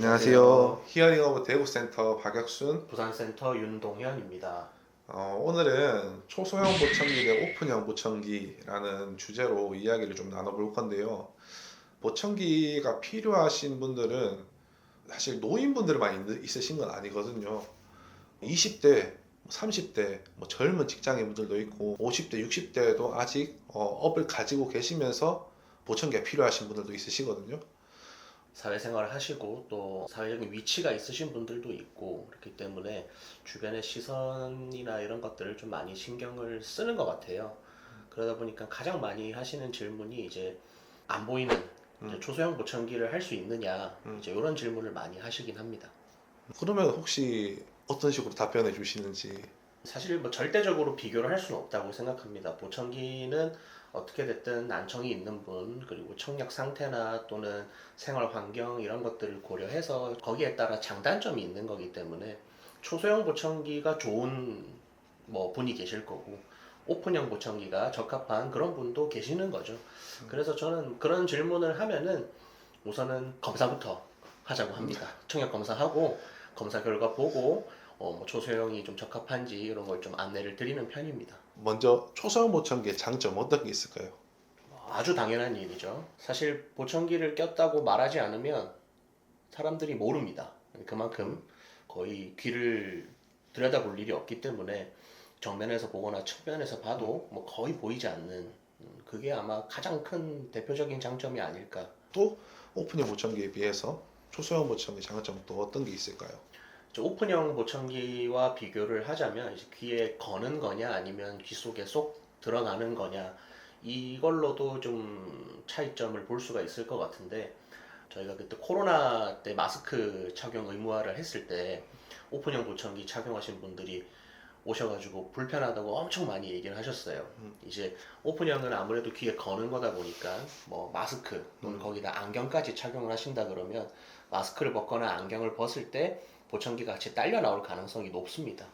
안녕하세요. 히어링 오브 대구센터 박혁순. 부산센터 윤동현입니다. 어, 오늘은 초소형 보청기 대 오픈형 보청기라는 주제로 이야기를 좀 나눠볼 건데요. 보청기가 필요하신 분들은 사실 노인분들만 있- 있으신 건 아니거든요. 20대, 30대, 뭐 젊은 직장인분들도 있고 50대, 60대도 아직 어, 업을 가지고 계시면서 보청기가 필요하신 분들도 있으시거든요. 사회생활을 하시고 또 사회적인 위치가 있으신 분들도 있고 그렇기 때문에 주변의 시선이나 이런 것들을 좀 많이 신경을 쓰는 것 같아요. 그러다 보니까 가장 많이 하시는 질문이 이제 안 보이는 이제 음. 초소형 보청기를 할 수 있느냐 음. 이제 이런 질문을 많이 하시긴 합니다. 그러면 혹시 어떤 식으로 답변해 주시는지 사실 뭐 절대적으로 비교를 할 수는 없다고 생각합니다. 보청기는 어떻게 됐든 난청이 있는 분 그리고 청력 상태나 또는 생활 환경 이런 것들을 고려해서 거기에 따라 장단점이 있는 거기 때문에 초소형 보청기가 좋은 뭐 분이 계실 거고 오픈형 보청기가 적합한 그런 분도 계시는 거죠. 그래서 저는 그런 질문을 하면은 우선은 검사부터 하자고 합니다. 청력 검사하고 검사 결과 보고 어, 뭐 초소형이 좀 적합한지 이런 걸 좀 안내를 드리는 편입니다. 먼저 초소형 보청기의 장점 어떤 게 있을까요? 아주 당연한 일이죠. 사실 보청기를 꼈다고 말하지 않으면 사람들이 모릅니다. 그만큼 거의 귀를 들여다볼 일이 없기 때문에 정면에서 보거나 측면에서 봐도 뭐 거의 보이지 않는 음, 그게 아마 가장 큰 대표적인 장점이 아닐까. 또 오픈형 보청기에 비해서 초소형 보청기 장점은 또 어떤 게 있을까요? 저 오픈형 보청기와 비교를 하자면 이제 귀에 거는 거냐 아니면 귀 속에 쏙 들어가는 거냐 이걸로도 좀 차이점을 볼 수가 있을 것 같은데 저희가 그때 코로나 때 마스크 착용 의무화를 했을 때 오픈형 보청기 착용하신 분들이 오셔가지고 불편하다고 엄청 많이 얘기를 하셨어요. 음. 이제 오픈형은 아무래도 귀에 거는 거다 보니까 뭐 마스크 또는 음. 거기다 안경까지 착용을 하신다 그러면 마스크를 벗거나 안경을 벗을 때 보청기가 같이 딸려 나올 가능성이 높습니다.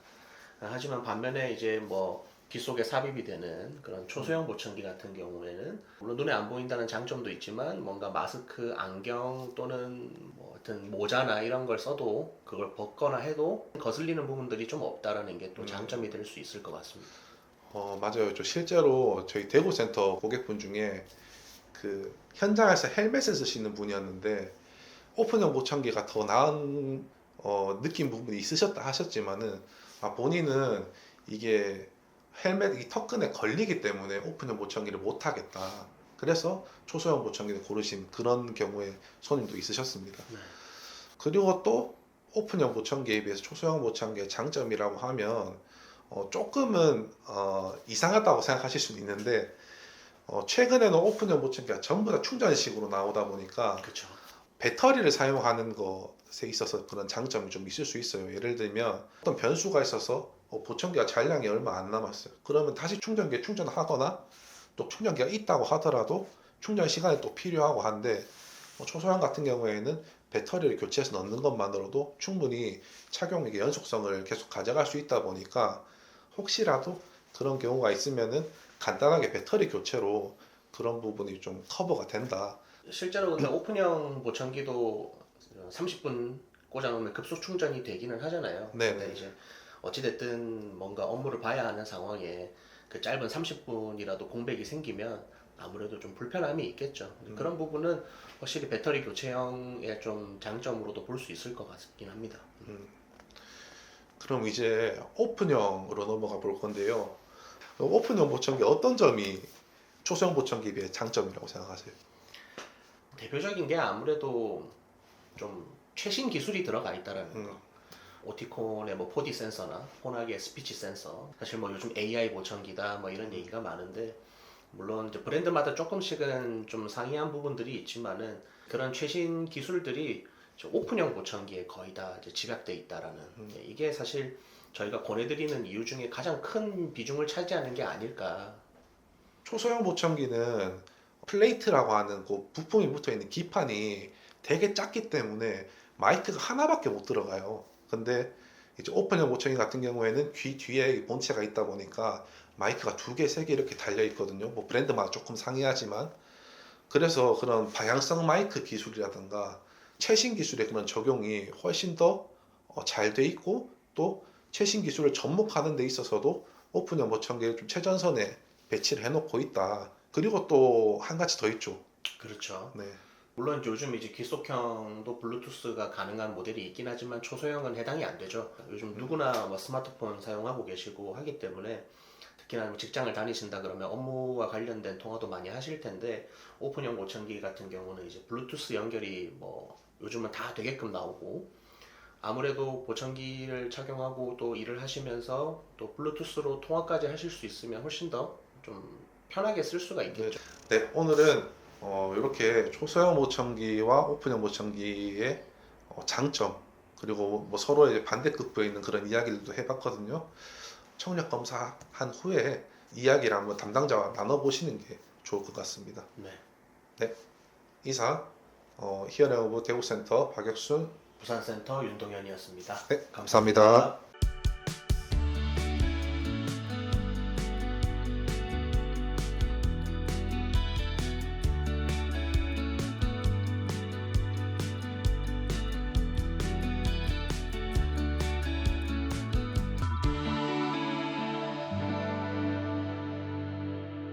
하지만 반면에 이제 뭐 귀 속에 삽입이 되는 그런 초소형 보청기 같은 경우에는 물론 눈에 안 보인다는 장점도 있지만 뭔가 마스크, 안경 또는 뭐 하여튼 모자나 이런 걸 써도 그걸 벗거나 해도 거슬리는 부분들이 좀 없다라는 게또 음. 장점이 될 수 있을 것 같습니다. 어 맞아요. 저 실제로 저희 대구 센터 고객분 중에 그 현장에서 헬멧을 쓰시는 분이었는데 오픈형 보청기가 더 나은 어, 느낀 부분이 있으셨다 하셨지만은 아, 본인은 이게 헬멧 이 턱끈에 걸리기 때문에 오픈형 보청기를 못 하겠다. 그래서 초소형 보청기를 고르신 그런 경우에 손님도 있으셨습니다. 네. 그리고 또 오픈형 보청기에 비해서 초소형 보청기의 장점이라고 하면 어, 조금은 어, 이상하다고 생각하실 수는 있는데 어, 최근에는 오픈형 보청기가 전부 다 충전식으로 나오다 보니까 그렇죠. 배터리를 사용하는 것에 있어서 그런 장점이 좀 있을 수 있어요. 예를 들면 어떤 변수가 있어서 어, 보청기가 잔량이 얼마 안 남았어요. 그러면 다시 충전기에 충전하거나 또 충전기가 있다고 하더라도 충전 시간이 또 필요하고 한데 뭐 초소형 같은 경우에는 배터리를 교체해서 넣는 것만으로도 충분히 착용의 연속성을 계속 가져갈 수 있다 보니까 혹시라도 그런 경우가 있으면은 간단하게 배터리 교체로 그런 부분이 좀 커버가 된다. 실제로 근데 오픈형 보청기도 30분 꽂아놓으면 급속 충전이 되기는 하잖아요. 네, 근데 네. 이제 어찌됐든 뭔가 업무를 봐야 하는 상황에 그 짧은 30분이라도 공백이 생기면 아무래도 좀 불편함이 있겠죠. 음. 그런 부분은 확실히 배터리 교체형의 좀 장점으로도 볼 수 있을 것 같긴 합니다. 음. 그럼 이제 오픈형으로 넘어가 볼 건데요. 오픈형 보청기 어떤 점이 초소형 보청기에 비해 장점이라고 생각하세요? 대표적인 게 아무래도 좀 최신 기술이 들어가 있다라는 거. 음. 오티콘의 뭐 4D 센서나 혼합의 스피치 센서 사실 뭐 요즘 AI 보청기다 뭐 이런 얘기가 많은데 물론 이제 브랜드마다 조금씩은 좀 상이한 부분들이 있지만은 그런 최신 기술들이 오픈형 보청기에 거의 다 집약돼 있다라는 음. 예, 이게 사실 저희가 권해드리는 이유 중에 가장 큰 비중을 차지하는 게 아닐까 초소형 보청기는 플레이트라고 하는 그 부품이 붙어 있는 기판이 되게 작기 때문에 마이크가 하나밖에 못 들어가요. 근데 이제 오픈형 보청기 같은 경우에는 귀 뒤에 이 본체가 있다 보니까 마이크가 두 개, 세 개 이렇게 달려 있거든요. 뭐 브랜드마다 조금 상이하지만 그래서 그런 방향성 마이크 기술이라든가 최신 기술의 그런 적용이 훨씬 더 잘 돼 있고 또 최신 기술을 접목하는 데 있어서도 오픈형 모청기를 좀 최전선에 배치를 해놓고 있다. 그리고 또 한 가지 더 있죠. 그렇죠. 네. 물론 요즘 이제 기속형도 블루투스가 가능한 모델이 있긴 하지만 초소형은 해당이 안 되죠. 요즘 누구나 뭐 스마트폰 사용하고 계시고 하기 때문에 특히나 뭐 직장을 다니신다 그러면 업무와 관련된 통화도 많이 하실 텐데 오픈형 모청기 같은 경우는 이제 블루투스 연결이 뭐 요즘은 다 되게끔 나오고 아무래도 보청기를 착용하고 또 일을 하시면서 또 블루투스로 통화까지 하실 수 있으면 훨씬 더좀 편하게 쓸 수가 있겠죠. 네, 오늘은 어, 이렇게 초소형 모청기와 오픈형 모청기의 어, 장점 그리고 뭐 서로의 반대급부에 있는 그런 이야기들도 해봤거든요. 청력 검사 한 후에 이야기를 한번 담당자와 나눠보시는 게 좋을 것 같습니다. 네. 이상 어, 히어링 오브 대구센터 박혁순 부산센터 윤동현이었습니다. 네, 감사합니다.